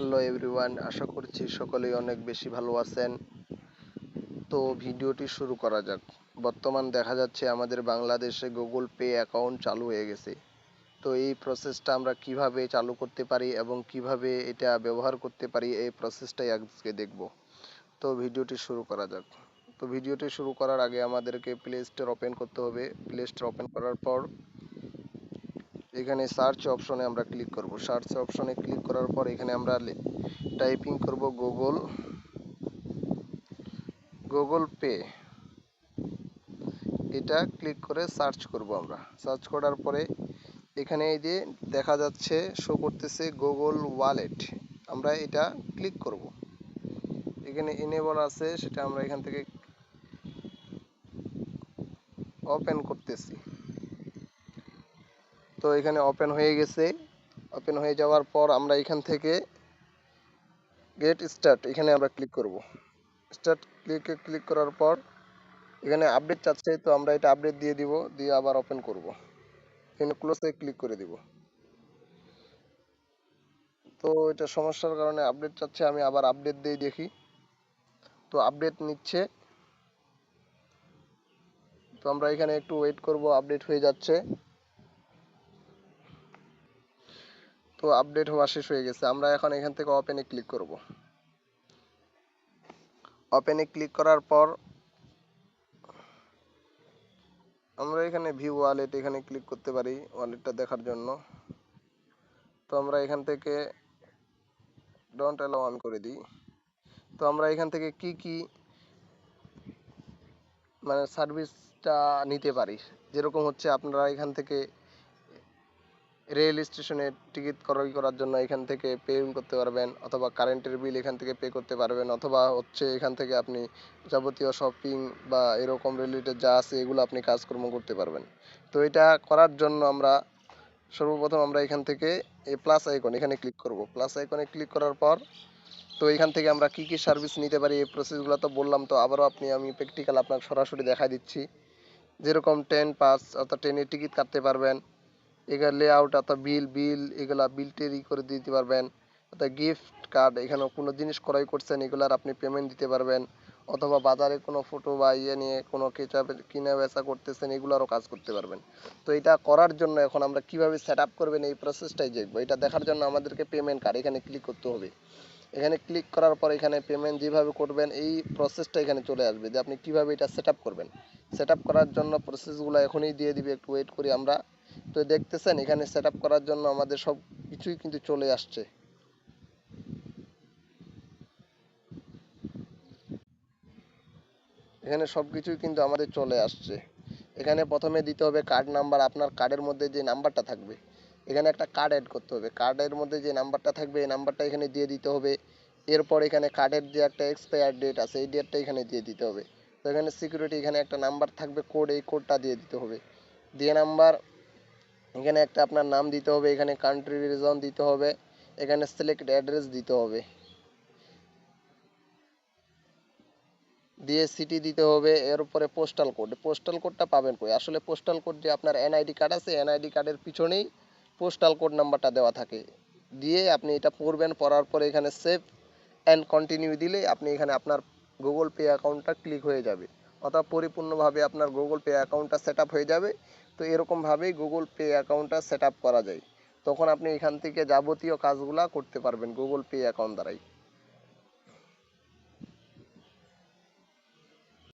Hello everyone আশা করছি সকলেই অনেক বেশি ভালো আছেন। তো ভিডিওটি শুরু করা যাক। বর্তমান দেখা যাচ্ছে আমাদের বাংলাদেশে গুগল পে অ্যাকাউন্ট চালু হয়ে গেছে। তো এই প্রসেসটা আমরা কীভাবে চালু করতে পারি এবং কীভাবে এটা ব্যবহার করতে পারি এই প্রসেসটাই আজকে দেখব। তো ভিডিওটি শুরু করা যাক। তো ভিডিওটি শুরু করার আগে আমাদেরকে প্লে স্টোর ওপেন করতে হবে। প্লে স্টোর ওপেন করার পর এখানে সার্চ অপশনে আমরা ক্লিক করব। সার্চ অপশনে ক্লিক করার পর এখানে আমরা টাইপিং করব গুগল গুগল পে এটা ক্লিক করে সার্চ করব আমরা। সার্চ করার পরে এখানে এই যে দেখা যাচ্ছে শো করতেছে গুগল ওয়ালেট আমরা এটা ক্লিক করব। এখানে এনেবল আছে, সেটা আমরা এখান থেকে ওপেন করতেছি। তো এখানে ওপেন হয়ে গেছে। ওপেন হয়ে যাওয়ার পর আমরা এখান থেকে গেট স্টার্ট এখানে আমরা ক্লিক করব। স্টার্ট ক্লিকে ক্লিক করার পর এখানে আপডেট চাচ্ছে, তো আমরা এটা আপডেট দিয়ে দিব, দিয়ে আবার ওপেন করব। এখানে ক্লোজে ক্লিক করে দিব। তো এটা সমস্যার কারণে আপডেট চাচ্ছে, আমি আবার আপডেট দিয়ে দেখি। তো আপডেট নিচ্ছে। তো আমরা এখানে একটু ওয়েট করব আপডেট হয়ে যাচ্ছে। তো আপডেট হওয়া শেষ হয়ে গেছে। আমরা এখন এখান থেকে ওপেনে ক্লিক করব। ওপেনে ক্লিক করার পর আমরা এখানে ভিউ ওয়ালেট এখানে ক্লিক করতে পারি ওয়ালেটটা দেখার জন্য। তো আমরা এখান থেকে ডোন্ট অ্যালাউ আমি করে দিই। তো আমরা এখান থেকে কি কি মানে সার্ভিসটা নিতে পারি? যেরকম হচ্ছে আপনারা এখান থেকে রেল স্টেশনে টিকিট ক্রয় করার জন্য এখান থেকে পে করতে পারবেন, অথবা কারেন্টের বিল এখান থেকে পে করতে পারবেন, অথবা হচ্ছে এখান থেকে আপনি যাবতীয় শপিং বা এরকম রিলেটেড যা আছে এগুলো আপনি কাজকর্ম করতে পারবেন। তো এটা করার জন্য আমরা সর্বপ্রথম আমরা এখান থেকে এই প্লাস আইকন এখানে ক্লিক করব। প্লাস আইকনে ক্লিক করার পর তো এখান থেকে আমরা কি কি সার্ভিস নিতে পারি এই প্রসেসগুলো তো বললাম, তো আবারও আপনি আমি প্র্যাকটিক্যাল আপনাকে সরাসরি দেখা দিচ্ছি। যেরকম ট্রেন পাস অর্থাৎ ট্রেনের টিকিট কাটতে পারবেন এগুলো লেআউট অর্থাৎ বিল বিল এগুলা বিল টেরি করে দিতে পারবেন। অর্থাৎ গিফট কার্ড এখানে কোনো জিনিস ক্রয় করছেন, এগুলার আপনি পেমেন্ট দিতে পারবেন। অথবা বাজারে কোনো ফটো বা ইয়ে নিয়ে কোনো কেচা কিনা বেচা করতেছেন, এগুলোরও কাজ করতে পারবেন। তো এটা করার জন্য এখন আমরা কীভাবে সেট আপ করবেন, এই প্রসেসটাই দেখব। এটা দেখার জন্য আমাদেরকে পেমেন্ট কার্ড এখানে ক্লিক করতে হবে। এখানে ক্লিক করার পর এখানে পেমেন্ট যেভাবে করবেন, এই প্রসেসটা এখানে চলে আসবে যে আপনি কীভাবে এটা সেট করবেন। সেট করার জন্য প্রসেসগুলো এখনই দিয়ে দিবে, একটু ওয়েট করি আমরা। তো দেখতেছেন, এখানে সেট করার জন্য আমাদের সব কিছুই কিন্তু চলে আসছে। এখানে সব কিছুই কিন্তু আমাদের চলে আসছে। এখানে প্রথমে দিতে হবে কার্ড নাম্বার আপনার কার্ডের মধ্যে যে নাম্বারটা থাকবে। এখানে একটা কার্ড অ্যাড করতে হবে। কার্ডের মধ্যে যে নাম্বারটা থাকবে, এই নাম্বারটা এখানে দিয়ে দিতে হবে। এরপর এখানে কার্ডের যে একটা এক্সপায়ার ডেট আছে, এই ডেটটা এখানে দিয়ে দিতে হবে। তো এখানে সিকিউরিটি এখানে একটা নাম্বার থাকবে কোড এই কোডটা দিয়ে দিতে হবে। দিয়ে নাম্বার এখানে একটা আপনার নাম দিতে হবে, এখানে কান্ট্রি রিজন দিতে হবে, এখানে সিলেক্ট অ্যাড্রেস দিতে হবে। দিয়ে সিটি দিতে হবে, এর উপরে পোস্টাল কোড পোস্টাল কোডটা পাবেন কই? আসলে পোস্টাল কোড যে আপনার এনআইডি কার্ড আছে এনআইডি কার্ডের পিছনেই পোস্টাল কোড নাম্বারটা দেওয়া থাকে। দিয়ে আপনি এটা পড়বেন, পড়ার পরে এখানে সেভ অ্যান্ড কন্টিনিউ দিলে আপনি এখানে আপনার গুগল পে অ্যাকাউন্টটা ক্লিক হয়ে যাবে। অর্থাৎ পরিপূর্ণভাবে আপনার গুগল পে অ্যাকাউন্টটা সেট হয়ে যাবে। তো এরকমভাবেই গুগল পে অ্যাকাউন্টটা সেট করা যায়। তখন আপনি এখান থেকে যাবতীয় কাজগুলা করতে পারবেন গুগল পে অ্যাকাউন্ট দ্বারাই।